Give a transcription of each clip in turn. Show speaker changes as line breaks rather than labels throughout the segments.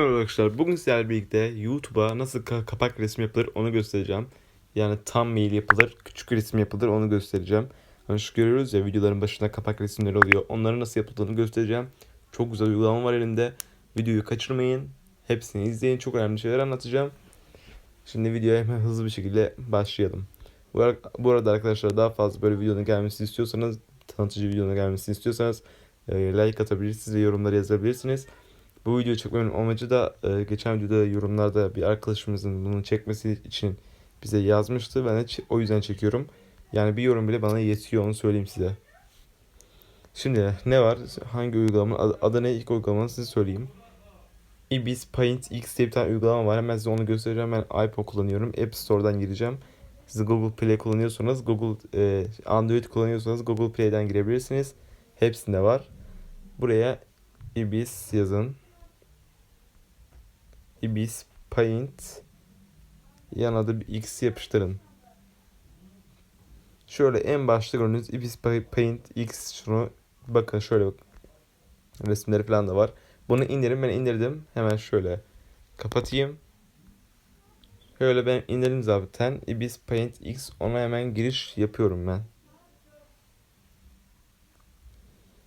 Arkadaşlar. Bugün sizlerle birlikte YouTube'a nasıl ka- kapak resmi yapılır onu göstereceğim. Yani tam mail yapılır, küçük resim yapılır onu göstereceğim. Hani şu görüyoruz ya videoların başında kapak resimleri oluyor. Onların nasıl yapıldığını göstereceğim. Çok güzel uygulama var elimde. Videoyu kaçırmayın. Hepsini izleyin. Çok önemli şeyler anlatacağım. Şimdi videoya hemen hızlı bir şekilde başlayalım. Bu, ar- bu arada arkadaşlar daha fazla böyle videonun gelmesini istiyorsanız, tanıtıcı videonun gelmesini istiyorsanız like atabilirsiniz ve yorumları yazabilirsiniz. Bu videoyu çekmemin amacı da e, geçen videoda yorumlarda bir arkadaşımızın bunu çekmesi için bize yazmıştı. Ben de o yüzden çekiyorum. Yani bir yorum bile bana yetiyor onu söyleyeyim size. Şimdi ne var? Hangi uygulama? Adı, adı ne? İlk uygulamanı size söyleyeyim. Ibis Paint X diye bir tane uygulama var. Hemen size onu göstereceğim. Ben iPhone kullanıyorum. App Store'dan gireceğim. Siz Google Play kullanıyorsanız, Google e, Android kullanıyorsanız Google Play'den girebilirsiniz. Hepsinde var. Buraya Ibis yazın. Ibis Paint yanına da bir X yapıştırın. Şöyle en başta gördüğünüz Ibis Paint X şunu bakın şöyle bak. Resimleri falan da var. Bunu indirin ben indirdim. Hemen şöyle kapatayım. Şöyle ben indirdim zaten. Ibis Paint X ona hemen giriş yapıyorum ben.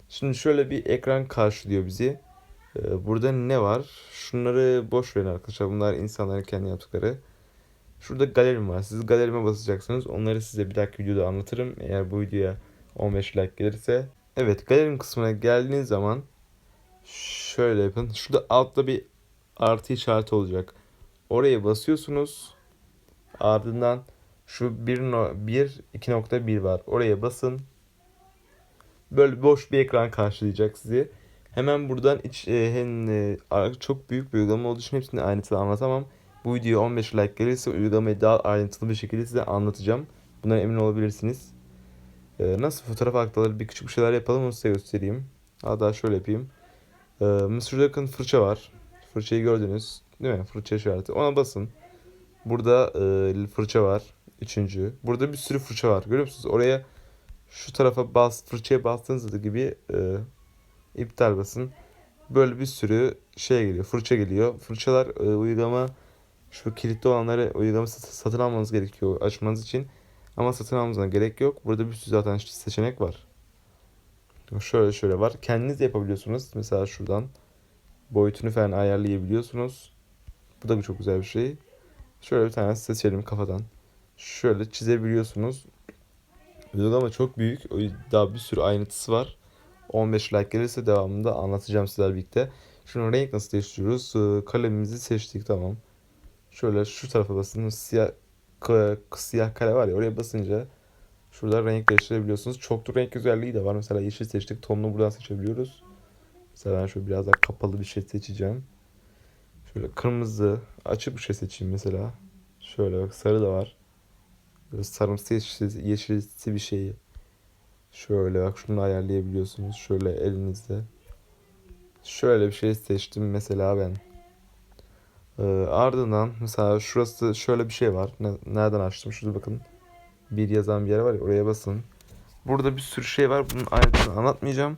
Şimdi şöyle bir ekran karşılıyor bizi. Ee, Burada ne var? Şunları boş verin arkadaşlar. Bunlar insanların kendi yaptıkları. Şurada galerim var. Siz galerime basacaksınız. Onları size bir dahaki videoda anlatırım. Eğer bu videoya 15 like gelirse. Evet galerim kısmına geldiğiniz zaman şöyle yapın. Şurada altta bir artı işareti olacak. Oraya basıyorsunuz. Ardından şu 1, 1 2.1 var. Oraya basın. Böyle boş bir ekran karşılayacak sizi. Hemen buradan iç, e, hem, e, çok büyük bir uygulama olduğu için hepsini ayrıntılı anlatamam. Bu video 15 like gelirse uygulamayı daha ayrıntılı bir şekilde size anlatacağım. Bundan emin olabilirsiniz. E, nasıl fotoğraf aktarılır bir küçük bir şeyler yapalım onu size göstereyim. Hatta şöyle yapayım. E, Mr. Duck'ın fırça var. Fırçayı gördünüz. Değil mi? Fırça işareti. Ona basın. Burada e, fırça var. Üçüncü. Burada bir sürü fırça var. Görüyor musunuz? Oraya şu tarafa bas, fırçaya bastığınız gibi e, iptal basın. Böyle bir sürü şey geliyor. Fırça geliyor. Fırçalar e, uygulama şu kilitli olanları uygulama sat- satın almanız gerekiyor açmanız için. Ama satın almanıza gerek yok. Burada bir sürü zaten seçenek var. Şöyle şöyle var. Kendiniz de yapabiliyorsunuz. Mesela şuradan boyutunu falan ayarlayabiliyorsunuz. Bu da bir çok güzel bir şey. Şöyle bir tane seçelim kafadan. Şöyle çizebiliyorsunuz. Uygulama çok büyük. Daha bir sürü ayrıntısı var. 15 like gelirse devamında anlatacağım sizlerle birlikte. Şunu renk nasıl değiştiriyoruz? Ee, Kalemimizi seçtik tamam. Şöyle şu tarafa basın. Siyah k- siyah kare var ya oraya basınca şurada renk değiştirebiliyorsunuz. Çoklu renk özelliği de var. Mesela yeşil seçtik. Tonunu buradan seçebiliyoruz. Mesela ben şöyle biraz daha kapalı bir şey seçeceğim. Şöyle kırmızı açık bir şey seçeyim mesela. Şöyle bak sarı da var. Böyle sarımsı yeşil, yeşilsi bir şeyi. Şöyle bak şunu ayarlayabiliyorsunuz. Şöyle elinizde. Şöyle bir şey seçtim mesela ben. Ee, ardından mesela şurası şöyle bir şey var. Ne- nereden açtım? Şurada bakın. Bir yazan bir yer var ya oraya basın. Burada bir sürü şey var. Bunun ayrıntısını anlatmayacağım.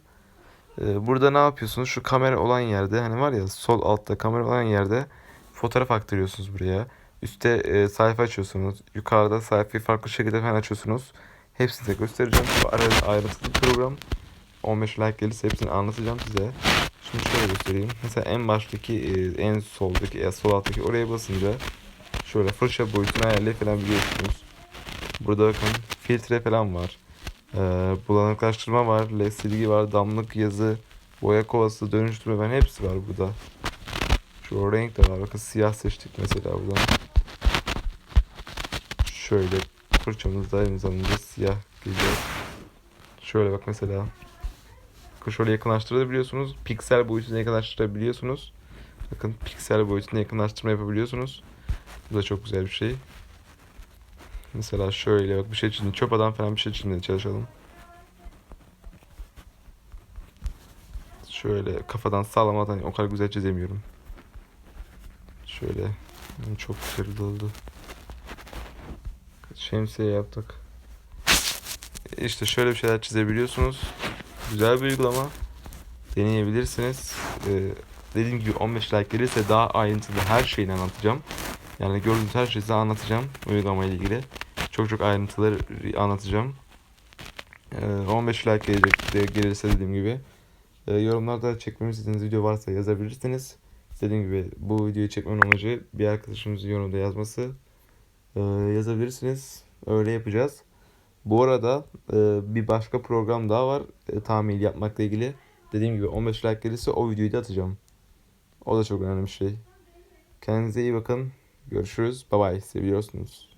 Ee, burada ne yapıyorsunuz? Şu kamera olan yerde hani var ya sol altta kamera olan yerde fotoğraf aktarıyorsunuz buraya. Üste e, sayfa açıyorsunuz. Yukarıda sayfayı farklı şekilde falan açıyorsunuz. Hepsini de göstereceğim. Bu ara- ayrıntılı program. 15 like gelirse hepsini anlatacağım size. Şimdi şöyle göstereyim. Mesela en baştaki, e, en soldaki, ya sol alttaki oraya basınca şöyle fırça boyutunu ayarlayabiliyorsunuz. Burada bakın filtre falan var. Ee, bulanıklaştırma var, LED silgi var, damlık yazı, boya kovası, dönüştürme ben hepsi var burada. Şu renk de var. Bakın siyah seçtik mesela buradan. Şöyle fırçamız da aynı zamanda siyah geliyor. Şöyle bak mesela. Şöyle yakınlaştırabiliyorsunuz. Piksel boyutuna yakınlaştırabiliyorsunuz. Bakın piksel boyutuna yakınlaştırma yapabiliyorsunuz. Bu da çok güzel bir şey. Mesela şöyle bak bir şey çizdim. Çöp adam falan bir şey çizmeye çalışalım. Şöyle kafadan sağlamadan o kadar güzel çizemiyorum. Şöyle çok güzel oldu. Şemsiye yaptık. İşte şöyle bir şeyler çizebiliyorsunuz. Güzel bir uygulama. Deneyebilirsiniz. Ee, dediğim gibi 15 like gelirse daha ayrıntılı her şeyini anlatacağım. Yani gördüğünüz her şeyi size anlatacağım uygulamayla ilgili. Çok çok ayrıntıları anlatacağım. Ee, 15 like gelecek de gelirse dediğim gibi. Ee, yorumlarda çekmemi istediğiniz video varsa yazabilirsiniz. Dediğim gibi bu videoyu çekmemin amacı bir arkadaşımızın yorumda yazması. Ee, yazabilirsiniz. Öyle yapacağız. Bu arada e, bir başka program daha var e, tahmin yapmakla ilgili. Dediğim gibi 15 like gelirse o videoyu da atacağım. O da çok önemli bir şey. Kendinize iyi bakın. Görüşürüz. Bye bye. Seviyorsunuz.